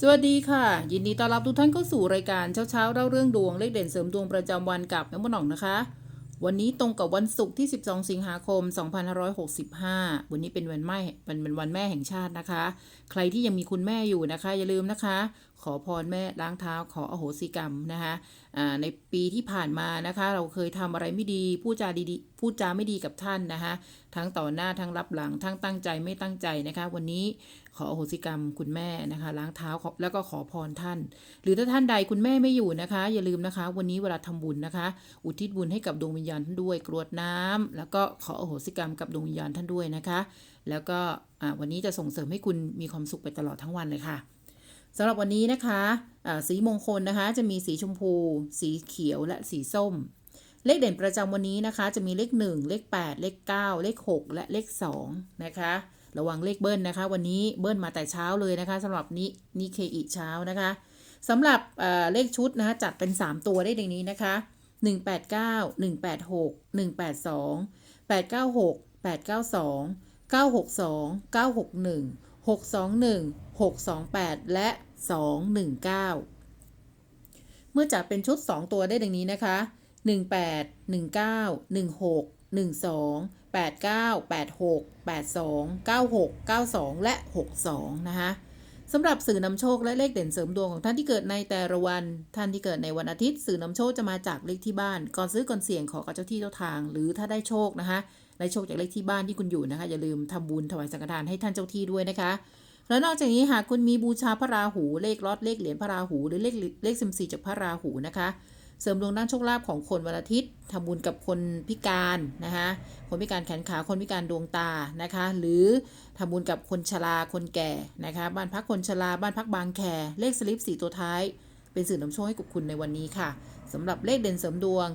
สวัสดีค่ะ ยินดีต้อนรับทุกท่านเข้าสู่รายการเช้าเช้าๆเล่าเรื่องดวงเลขเด่นเสริมดวงประจำวันกับน้ำมันหน่องนะคะ วันนี้ตรงกับวันศุกร์ที่ 12 สิงหาคม 2565 วันนี้เป็นวันแม่เป็นเป็นวันแม่แห่งชาตินะคะ ใครที่ยังมีคุณแม่อยู่นะคะ อย่าลืมนะคะ ขอพรแม่ล้างเท้าขออโหสิกรรมนะคะในปีที่ผ่านมานะคะ เราเคยทำอะไรไม่ดีพูดจาดีๆพูดจาไม่ดีกับท่านนะคะทั้งต่อหน้าทั้งรับหลังทั้งตั้งใจไม่ตั้งใจนะคะ วันนี้ขออโหสิกรรมคุณแม่นะคะ ล้างเท้าแล้วก็ขอพรท่าน หรือถ้าท่านใดคุณแม่ไม่อยู่นะคะ อย่าลืมนะคะ วันนี้เวลาทำบุญนะคะ อุทิศบุญให้กับดวงวิญญาณท่านด้วยกรวดน้ำแล้วก็ขออโหสิกรรมกับดวงวิญญาณท่านด้วยนะคะ แล้วก็วันนี้จะส่งเสริมให้คุณมีความสุขไปตลอดทั้งวันเลยค่ะ สำหรับวันนี้นะคะสีมงคลนะคะจะมีสีชมพู สีเขียวและสีส้ม เลขเด่นประจำวันนี้นะคะ จะมีเลข 1 เลข 8 เลข 9 เลข 6 และเลข 2 นะคะ ระวังเลขเบิ้ลนะคะ วันนี้เบิ้ลมาแต่เช้าเลยนะคะสำหรับนินิเคอิเช้านะคะสำหรับเอ่อเลขชุดนะคะจัดเป็น 3 ตัวได้ดังนี้นะคะ 189 186 182 896 892 962 961 621 628 และ 219 เมื่อจับเป็นชุด 2 ตัวได้ดังนี้นะคะ 18 19 16 12 89 86 82 96 92 และ 62 นะคะ สำหรับสื่อนำโชคและเลขเด่นเสริมดวงของท่านที่เกิดในแต่ละวัน ท่านที่เกิดในวันอาทิตย์ สื่อนำโชคจะมาจากเลขที่บ้าน ก่อนซื้อก่อนเสี่ยงขอกับเจ้าที่เจ้าทาง หรือถ้าได้โชคนะคะได้โชคจากเลขที่บ้านที่คุณอยู่นะคะ อย่าลืมทำบุญถวายสังฆทานให้ท่านเจ้าที่ด้วยนะคะ แล้วนอกจากนี้หากคุณมีบูชาพระราหูเลขลอดเลขเหรียญพระราหู หรือเลขเลขซิมซีจากพระราหูนะคะ เสริมดวงด้านโชคลาภของคนวันอาทิตย์ทำบุญกับคนพิการนะคะคนพิการแขนขาคนพิการดวงตานะคะ หรือทำบุญกับคนชราคนแก่นะคะบ้านพักคนชราบ้านพักบางแคเลขสลิปสี่ตัวท้าย เป็นสื่อนำโชคให้กับคุณในวันนี้ค่ะสำหรับเลขเด่นเสริมดวง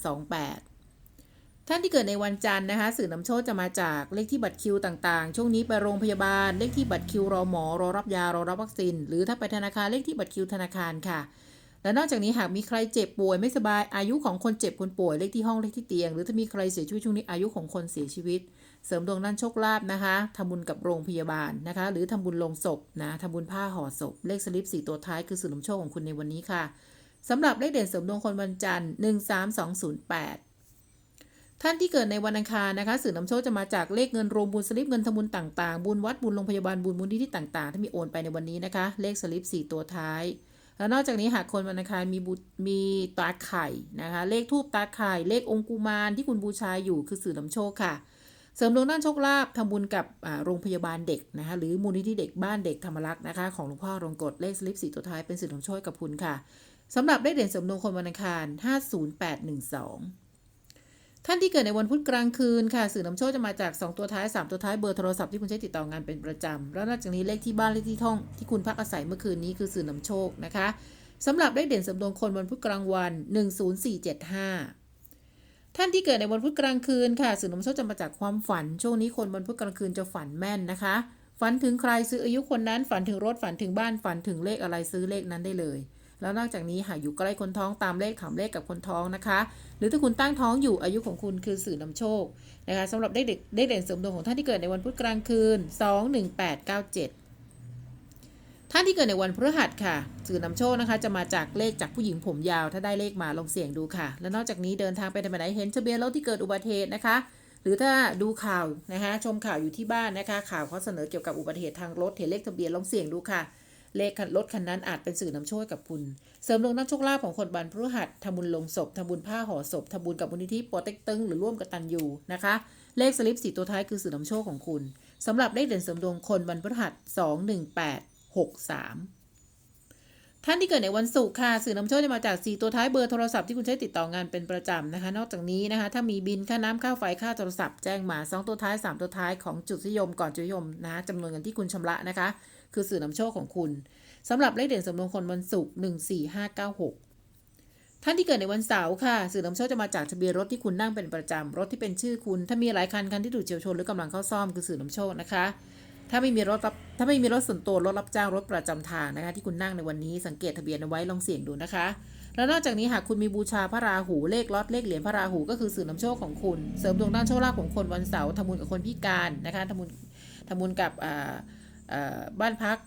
91528ท่านที่เกิดในวันจันทร์นะคะ สื่อนำโชคจะมาจากเลขที่บัตรคิวต่างๆ ช่วงนี้ไปโรงพยาบาล เลขที่บัตรคิวรอหมอรอรับยารอรับวัคซีน หรือถ้าไปธนาคารเลขที่บัตรคิวธนาคารค่ะ และนอกจากนี้หากมีใครเจ็บป่วยไม่สบายอายุของคนเจ็บคนป่วยเลขที่ห้องเลขที่เตียง หรือถ้ามีใครเสียชีวิตช่วงนี้อายุของคนเสียชีวิต เสริมดวงด้านโชคลาภนะคะทำบุญกับโรงพยาบาลนะคะ หรือทำบุญลงศพนะทำบุญผ้าห่อศพ เลขสลิปสี่ตัวท้ายคือสื่อนำโชคของคุณในวันนี้ค่ะสำหรับเลขเด่นเสริมดวงคนวันจันทร์13208ท่านที่เกิดในวันอังคารนะคะสื่อนำโชคจะมาจากเลขเงินรวมบุญสลิปเงินทำบุญต่างๆ บุญวัดบุญโรงพยาบาลบุญมูลนิธิต่างๆ ที่มีโอนไปในวันนี้นะคะ เลขสลิป4ตัวท้าย แล้วนอกจากนี้หากคนวันอังคารมีบุมีตาไข่นะคะ เลขทูบตาไข่ เลของค์กุมารที่คุณบูชาอยู่คือสื่อนำโชคค่ะ เสริมดวงด้านโชคลาภทำบุญกับโรงพยาบาลเด็กนะคะหรือมูลนิธิเด็กบ้านเด็กธรรมรักษ์นะคะของหลวงพ่อรงกฎเลขสลิป4ตัวท้ายเป็นสื่อนำโชคกับคุณค่ะสำหรับเลขเด่นเสริมดวงคนวันอังคาร 50812 ท่านที่เกิดในวันพุธกลางคืนค่ะ สื่อนำโชคจะมาจาก 2 ตัวท้าย 3 ตัวท้ายเบอร์โทรศัพท์ที่คุณใช้ติดต่องานเป็นประจำ แล้วนอกจากนี้เลขที่บ้านเลขที่ท่องที่คุณพักอาศัยเมื่อคืนนี้คือสื่อนำโชคนะคะสำหรับเลขเด่นสริมดวงคนวันพุธกลางวัน 10475 ท่านที่เกิดในวันพุธกลางคืนค่ะ สื่อนำโชคจะมาจากความฝัน ช่วงนี้คนวันพุธกลางคืนจะฝันแม่นนะคะ ฝันถึงใครซื้ออายุคนนั้น ฝันถึงรถฝันถึงบ้านฝันถึงเลขอะไรซื้อเลขนั้นได้เลย แล้วนอกจากนี้หากอยู่ใกล้คนท้องตามเลขถามเลขกับคนท้องนะคะ หรือถ้าคุณตั้งท้องอยู่อายุของคุณคือสื่อนำโชคนะคะสำหรับเลขเด็กเลขเด่นเสริมดวงของท่านที่เกิดในวันพุธกลางคืน 21897 ท่านที่เกิดในวันพฤหัสค่ะ สื่อนำโชคนะคะ จะมาจากเลขจากผู้หญิงผมยาว ถ้าได้เลขมาลองเสี่ยงดูค่ะ และนอกจากนี้เดินทางไปทางไหนเห็นทะเบียนรถที่เกิดอุบัติเหตุนะคะหรือถ้าดูข่าวนะคะชมข่าวอยู่ที่บ้านนะคะ ข่าวเขาเสนอเกี่ยวกับอุบัติเหตุทางรถเห็นเลขทะเบียนลองเสี่ยงดูค่ะ เลขรถคันนั้นอาจเป็นสื่อนำโชคกับคุณ เสริมดวงด้านโชคลาภของคนบันพฤหัสทำบุญลงศพทำบุญผ้าห่อศพทำบุญกับมูลนิธิปอเต็กตึงหรือร่วมกับตันยูนะคะ เลขสลิปสี่ตัวท้ายคือสื่อนำโชคของคุณสำหรับเลขเด่นเสริมดวงคนวันพฤหัสสองหนึ่งแปดหกสามท่านที่เกิดในวันศุกร์ค่ะ สื่อนำโชคจะมาจาก 4 ตัวท้ายเบอร์โทรศัพท์ที่คุณใช้ติดต่องานเป็นประจำนะคะ นอกจากนี้นะคะ ถ้ามีบินค่าน้ำค่าไฟค่าโทรศัพท์แจ้งมา 2 ตัวท้าย 3 ตัวท้ายของจุดนิยมก่อนจุดนิยมนะจำนวนเงินที่คุณชำระนะคะ คือสื่อนำโชคของคุณสำหรับเลขเด่นสมดวงคนวันศุกร์14596 ท่านที่เกิดในวันเสาร์ค่ะ สื่อนำโชคจะมาจากทะเบียนรถที่คุณนั่งเป็นประจำรถที่เป็นชื่อคุณ ถ้ามีหลายคันคันที่ถูกเฉียวชนหรือกำลังเข้าซ่อมคือสื่อนำโชคนะคะ ถ้าไม่มีรถรับถ้าไม่มีรถส่วนตัวรถรับจ้างรถประจำทางนะคะที่คุณนั่งในวันนี้สังเกตทะเบียนเอาไว้ลองเสี่ยงดูนะคะแล้วนอกจากนี้หากคุณมีบูชาพระราหูเลขลอตเลขเหรียญพระราหูก็คือสื่อนำโชคของคุณ เสริมดวงด้านโชคลาภของคนวันเสาร์ทำบุญกับคนพิการนะคะทำบุญทำบุญกับอ่า บ้านพัก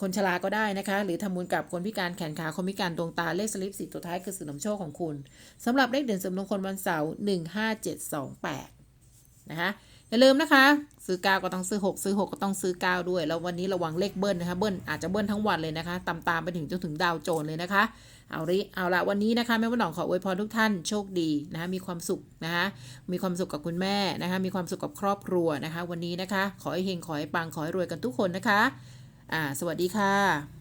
คนชราก็ได้นะคะ หรือทำบุญกับคนพิการแขนขาคนพิการดวงตาเลขสลิปสีตัวท้ายคือสื่อนำโชคของคุณสำหรับเลขเด่นเสริมมงคลวันเสาร์หนึ่งห้าเจ็ดสองแปดนะคะ อย่าลืมนะคะ ซื้อ 9 ก็ต้องซื้อ 6 ซื้อ 6 ก็ต้องซื้อ 9 ด้วย แล้ววันนี้ระวังเลขเบิ้ลนะคะเบิ้ลอาจจะเบิ้ลทั้งวันเลยนะคะตามตามไปถึงจนถึงดาวโจนเลยนะคะ เอาริเอาละวันนี้นะคะแม่วันหนองขออวยพรทุกท่านโชคดีนะคะมีความสุขนะคะมีความสุขกับคุณแม่นะคะมีความสุขกับครอบครัวนะคะ วันนี้นะคะ ขอให้เฮงขอให้ปังขอให้รวยกันทุกคนนะคะอ่าสวัสดีค่ะ